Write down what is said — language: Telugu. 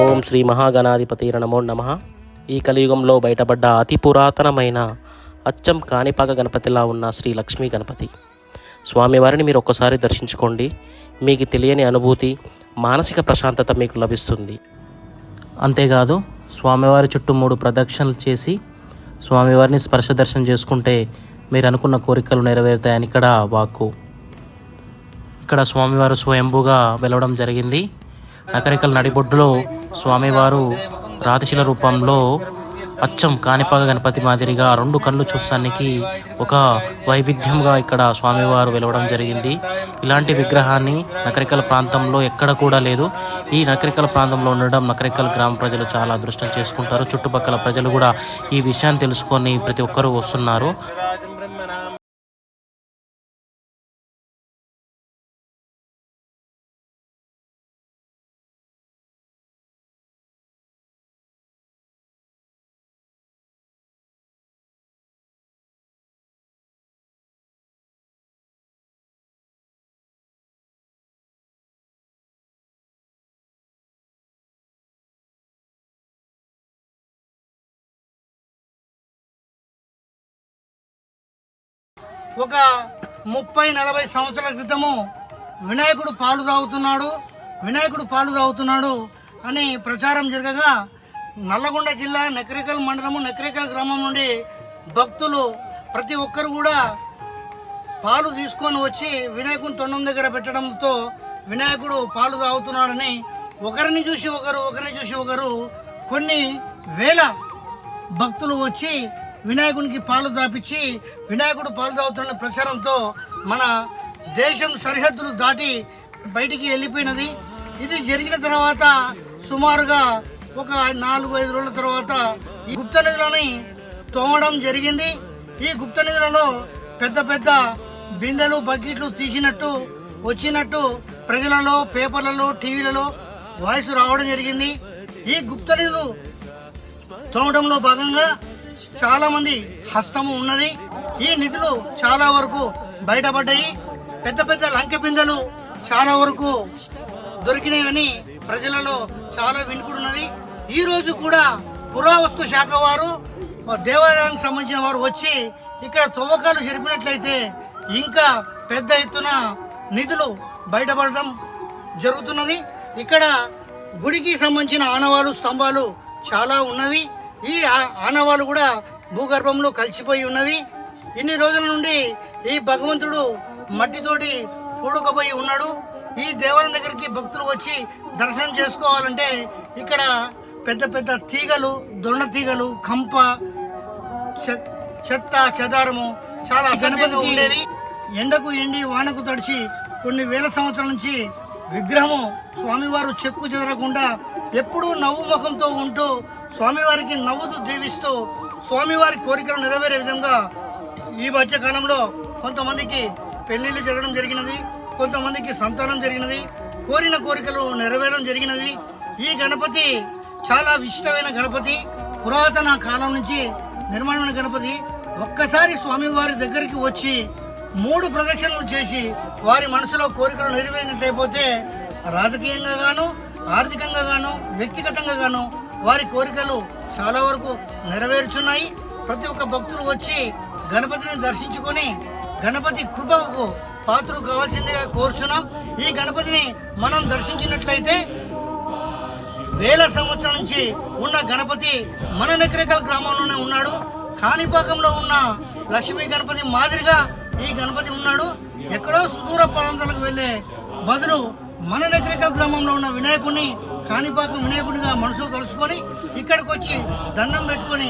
ఓం శ్రీ మహాగణాధిపతి నమో నమ. ఈ కలియుగంలో బయటపడ్డ అతి పురాతనమైన అచ్చం కాణిపాక గణపతిలా ఉన్న శ్రీ లక్ష్మీ గణపతి. స్వామివారిని మీరు ఒక్కసారి దర్శించుకోండి. మీకు తెలియని అనుభూతి మానసిక ప్రశాంతత మీకు లభిస్తుంది. అంతేకాదు స్వామివారి చుట్టూ మూడు ప్రదక్షిణలు చేసి స్వామివారిని స్పర్శ దర్శనం చేసుకుంటే మీరు అనుకున్న కోరికలు నెరవేరుతాయని ఇక్కడ వాక్కు. ఇక్కడ స్వామివారు స్వయంభూగా వెలవడం జరిగింది. నకరికల నడిబొడ్డులో స్వామివారు రాతిశిల రూపంలో అచ్చం కాణిపాక గణపతి మాదిరిగా రెండు కళ్ళు చూస్తానికి ఒక వైవిధ్యంగా ఇక్కడ స్వామివారు వెలవడం జరిగింది. ఇలాంటి విగ్రహాన్ని నకరికల ప్రాంతంలో ఎక్కడ కూడా లేదు. ఈ నకరికల ప్రాంతంలో ఉండడం నకరికల గ్రామ ప్రజలు చాలా అదృష్టం చేసుకుంటారు. చుట్టుపక్కల ప్రజలు కూడా ఈ విషయాన్ని తెలుసుకొని ప్రతి ఒక్కరూ వస్తున్నారు. ఒక ముప్పై నలభై సంవత్సరాల క్రితము వినాయకుడు పాలు తాగుతున్నాడు వినాయకుడు పాలు తాగుతున్నాడు అని ప్రచారం జరగగా నల్లగొండ జిల్లా నకరికల్ మండలము నకరికల్ గ్రామం నుండి భక్తులు ప్రతి ఒక్కరు కూడా పాలు తీసుకొని వచ్చి వినాయకుని తొండం దగ్గర పెట్టడంతో వినాయకుడు పాలు తాగుతున్నాడని ఒకరిని చూసి ఒకరు ఒకరిని చూసి ఒకరు కొన్ని వేల భక్తులు వచ్చి వినాయకునికి పాలు తాపించి వినాయకుడు పాలు తాగుతున్న ప్రచారంతో మన దేశం సరిహద్దులు దాటి బయటికి వెళ్ళిపోయినది. ఇది జరిగిన తర్వాత సుమారుగా ఒక నాలుగు ఐదు రోజుల తర్వాత ఈ గుప్త నిధులని తోమడం జరిగింది. ఈ గుప్త నిధులలో పెద్ద పెద్ద బిందెలు బకెట్లు తీసినట్టు వచ్చినట్టు ప్రజలలో పేపర్లలో టీవీలలో వాయిస్ రావడం జరిగింది. ఈ గుప్త నిధులు తోమడంలో భాగంగా చాలా మంది హస్తము ఉన్నది. ఈ నిధులు చాలా వరకు బయటపడ్డాయి. పెద్ద పెద్ద లంకెపిందెలు చాలా వరకు దొరికినాయని ప్రజలలో చాలా వినుకుడున్నది. ఈ రోజు కూడా పురావస్తు శాఖ వారు దేవాలయానికి సంబంధించిన వారు వచ్చి ఇక్కడ తవ్వకాలు జరిపినట్లయితే ఇంకా పెద్ద ఎత్తున నిధులు బయటపడడం జరుగుతున్నది. ఇక్కడ గుడికి సంబంధించిన ఆనవాలు స్తంభాలు చాలా ఉన్నవి. ఈ ఆ- ఆనవాలు కూడా భూగర్భంలో కలిసిపోయి ఉన్నవి. ఇన్ని రోజుల నుండి ఈ భగవంతుడు మట్టితోటి పూడుకపోయి ఉన్నాడు. ఈ దేవాలయం దగ్గరికి భక్తులు వచ్చి దర్శనం చేసుకోవాలంటే ఇక్కడ పెద్ద పెద్ద తీగలు దొండ తీగలు కంప చెత్త చెదారము చాలా గణపతి ఉండేది ఎండకు ఎండి వానకు తడిచి కొన్ని వేల సంవత్సరాల నుంచి విగ్రహము స్వామివారు చెక్కు చెదరకుండా ఎప్పుడూ నవ్వు ముఖంతో ఉంటూ స్వామివారికి నవ్వుతూ దీవిస్తూ స్వామివారి కోరికలు నెరవేరే విధంగా ఈ మధ్య కాలంలో కొంతమందికి పెళ్ళిళ్ళు జరగడం జరిగినది కొంతమందికి సంతానం జరిగినది కోరిన కోరికలు నెరవేరడం జరిగినది. ఈ గణపతి చాలా విశిష్టమైన గణపతి పురాతన కాలం నుంచి నిర్మాణమైన గణపతి. ఒక్కసారి స్వామివారి దగ్గరికి వచ్చి మూడు ప్రదక్షిణలు చేసి వారి మనసులో కోరికలు నెరవేరినట్లయిపోతే రాజకీయంగా గాను ఆర్థికంగా గాను వ్యక్తిగతంగా గాను వారి కోరికలు చాలా వరకు నెరవేరుచున్నాయి. ప్రతి ఒక్క భక్తులు వచ్చి గణపతిని దర్శించుకొని గణపతి కృపకు పాత్ర కావాల్సిందిగా కోరుచున్నాం. ఈ గణపతిని మనం దర్శించినట్లయితే వేల సంవత్సరం నుంచి ఉన్న గణపతి మన నెక్రేకల్ గ్రామంలోనే ఉన్నాడు. కాణిపాకంలో ఉన్న లక్ష్మీ గణపతి మాదిరిగా ఈ గణపతి ఉన్నాడు. ఎక్కడో సుదూర ప్రాంతాలకు వెళ్ళే బదులు మన నెక్రేకల్ గ్రామంలో ఉన్న వినాయకుడిని కాణిపాకం వినాయకుడిగా మనసు కలుసుకొని ఇక్కడికి వచ్చి దండం పెట్టుకొని